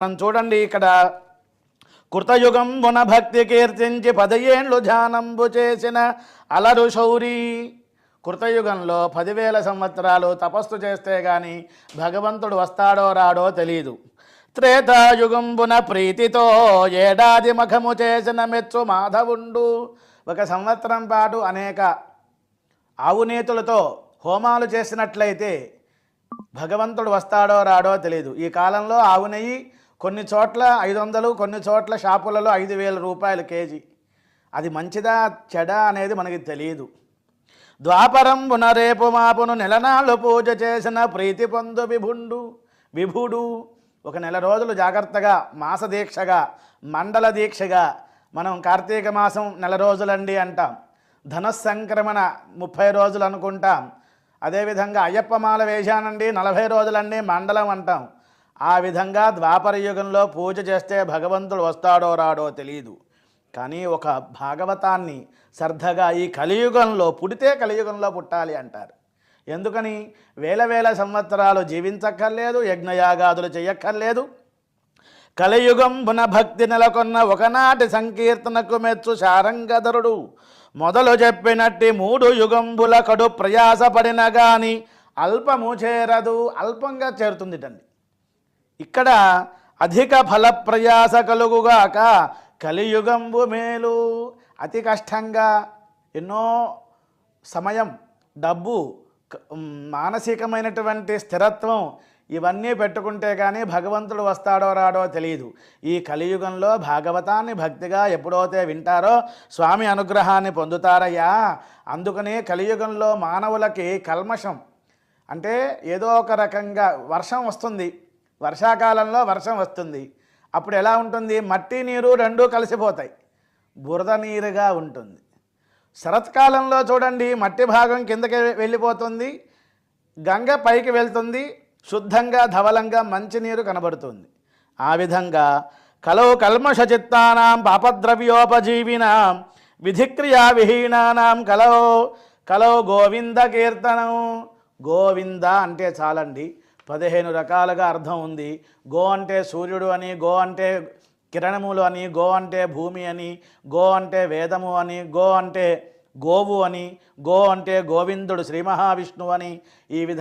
మనం చూడండి ఇక్కడ కృతయుగంబున భక్తి కీర్తించి పదయేండ్లు ధ్యానంబు చేసిన అలరు శౌరి. కృతయుగంలో పదివేల సంవత్సరాలు తపస్సు చేస్తే గాని భగవంతుడు వస్తాడో రాడో తెలీదు. త్రేతాయుగంబున ప్రీతితో ఏడాది మఖము చేసిన మెచ్చు మాధవుండు. ఒక సంవత్సరం పాటు అనేక ఆవునేతులతో హోమాలు చేసినట్లయితే భగవంతుడు వస్తాడో రాడో తెలియదు ఈ కాలంలో ఆవు నెయ్యి కొన్ని చోట్ల ఐదు వందలు కొన్ని చోట్ల షాపులలో ఐదు వేల రూపాయలు కేజీ. అది మంచిదా చెడ అనేది మనకి తెలియదు ద్వాపరం పునరేపు మాపును నెలనాళ్ళు పూజ చేసిన ప్రీతి పొందు విభుండు విభుడు. ఒక నెల రోజులు జాగ్రత్తగా మాస దీక్షగా మండల దీక్షగా మనం కార్తీక మాసం నెల రోజులండి అంటాం. ధనస్సంక్రమణ ముప్పై రోజులు అనుకుంటాం. అదేవిధంగా అయ్యప్ప మాల వేశానండి నలభై రోజులండి మండలం అంటాం. ఆ విధంగా ద్వాపర యుగంలో పూజ చేస్తే భగవంతుడు వస్తాడో రాడో తెలియదు కానీ ఒక భాగవతాన్ని శ్రద్ధగా ఈ కలియుగంలో పుడితే కలియుగంలో పుట్టాలి అంటారు. ఎందుకని? వేల వేల సంవత్సరాలు జీవించక్కర్లేదు యజ్ఞయాగాదులు చెయ్యక్కర్లేదు. కలియుగంబున భక్తి నెలకొన్న ఒకనాటి సంకీర్తనకు మెచ్చు శారంగధరుడు. మొదలు చెప్పినట్టి మూడు యుగంబుల కడు ప్రయాసపడిన గాని అల్పము చేరదు అల్పంగా చేరుతుందిటండి. ఇక్కడ అధిక ఫలప్రయాస కలుగుగాక కలియుగంబు మేలు. అతి కష్టంగా ఎన్నో సమయం డబ్బు మానసికమైనటువంటి స్థిరత్వం ఇవన్నీ పెట్టుకుంటే కానీ భగవంతుడు వస్తాడో రాడో తెలియదు ఈ కలియుగంలో భాగవతాన్ని భక్తిగా ఎప్పుడైతే వింటారో స్వామి అనుగ్రహాన్ని పొందుతారయ్యా. అందుకనే కలియుగంలో మానవులకి కల్మషం అంటే ఏదో ఒక రకంగా వర్షం వస్తుంది. వర్షాకాలంలో వర్షం వస్తుంది. అప్పుడు ఎలా ఉంటుంది? మట్టి నీరు రెండూ కలిసిపోతాయి. బురద నీరుగా ఉంటుంది. శరత్కాలంలో చూడండి మట్టి భాగం కిందకి వెళ్ళిపోతుంది. గంగ పైకి వెళ్తుంది. శుద్ధంగా ధవలంగా మంచినీరు కనబడుతుంది. ఆ విధంగా కలవు కల్మషచిత్తానాం పాపద్రవ్యోపజీవినాం విధిక్రియా విహీనానాం కలవు కలవు గోవింద కీర్తనం. గోవింద అంటే చాలండి. పదిహేను రకాలుగా అర్థం ఉంది. గో అంటే సూర్యుడు అని గో అంటే కిరణములు అని గో అంటే భూమి అని గో అంటే వేదము అని గో అంటే గోవు అని గో అంటే గోవిందుడు శ్రీ మహావిష్ణువు అని ఈ విధంగా